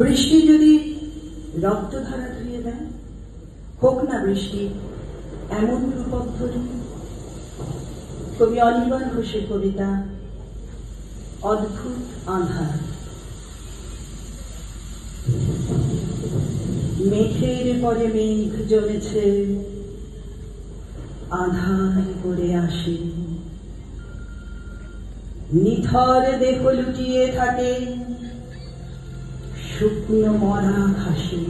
বৃষ্টি যদি রক্তধারা ধুয়ে দেয় হোক না বৃষ্টি, এমন ধরি। কবি অনির্বাণ ঘোষের কবিতা, অদ্ভুত আধার মেঘের পরে মেঘ জমেছে আধার করে আসে। নিথর দেহ লুটিয়ে থাকে শুকনো মরা ঘাসে।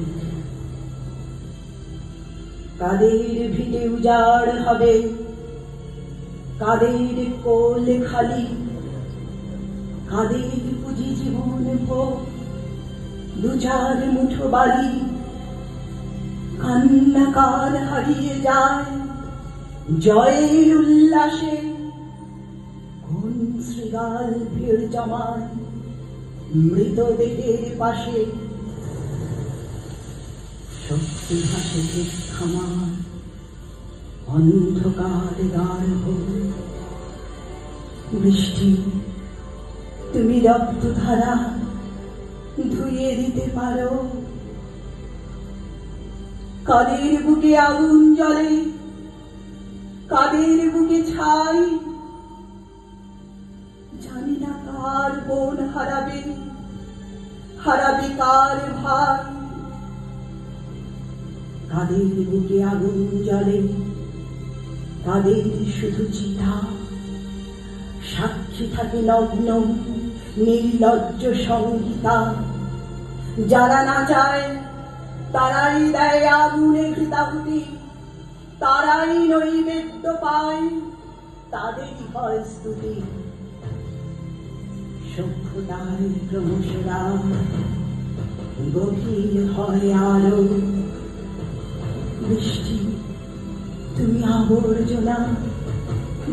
কাদের ভিটে উজাড় হবে? কাদের কোল খালি? কাদের পুঁজি জীবন ভোগ? দু চার মুঠো বাড়ি কান্নাকার হারিয়ে যায়। জয়ের উল্লাসে কোন শ্রীগাল ভিড় জমায়? মৃতদেহের পাশে। শক্তি হাসে খামার অন্ধকার গার্ভ বৃষ্টি, তুমি রক্ত ধারা ধুয়ে দিতে পারো। কাদের বুকে আগুন জ্বলে? কাদের বুকে ছাই? জানি না কার বোন হারাবে। হারাবে কার ভাই কাদের বুকে আগুন জ্বলে। শুধু সাক্ষী থাকে নির্লজ্জ সংহিতা। যারা না চায়, তারাই দেয় আগুনে ঘৃতাহুতি। তারাই নৈবেদ্য পায়। তাদেরই হয় স্তুতি। সভ্যতার ক্রমশরা গভীর হয় আলো বৃষ্টি, তুমি আবর্জনা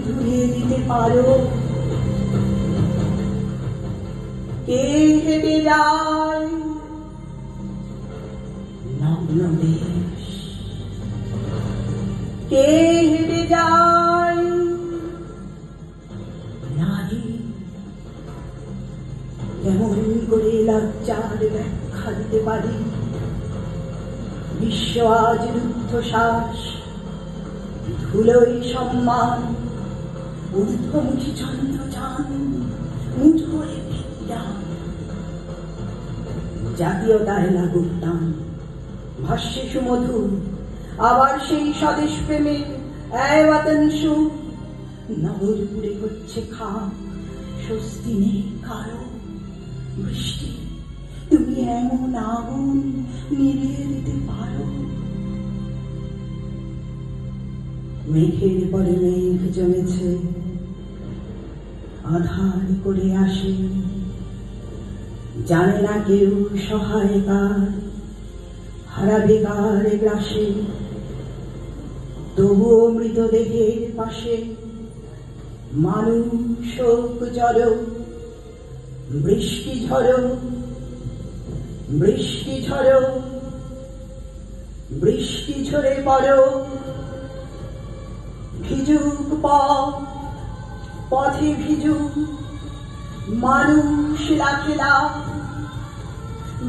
ধুয়ে দিতে পারো। কে হেঁটে যায় নগ্ন দেশ কে হেঁটে যায়? কেমন করে পারি। বিশ্ব আজ রুদ্ধশ্বাস ধুলোই সম্মান, ঊর্ধ্বমুখী চন্দ্র জাতীয়তায় লাগুক টান ভাষ্যে সুমধুর, আবার সেই স্বদেশ প্রেমে বাতন সুখ নগরপুরে হচ্ছে খাম, স্বস্তি নেই কারও। বৃষ্টি তুমি এমন আগুন নিভিয়ে দিতে পারো? মেঘের পরে মেঘ জমেছে, আধার করে আসে। জানে না কেউ সহায় কার, হারাবে গ্রাসে। তবুও মৃতদেহের পাশে মানুষ শোক জড়ো বৃষ্টি ঝড়ো বৃষ্টি ঝড়ো বৃষ্টি ঝরে পড়ো ভিজুক পথে ভিজুক মানুষ রাখে লাভ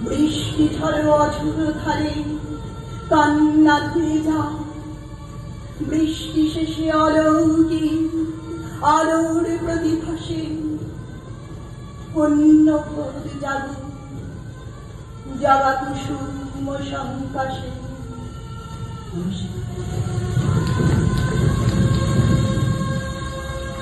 বৃষ্টি ঝড়ো অঝুর ধারে কান্না ধুয়ে যা বৃষ্টি শেষে অলৌকিক আলোর প্রতিভাসে অন্য পদ জাগু। জবা কুসুম সংকাশে নমস্কার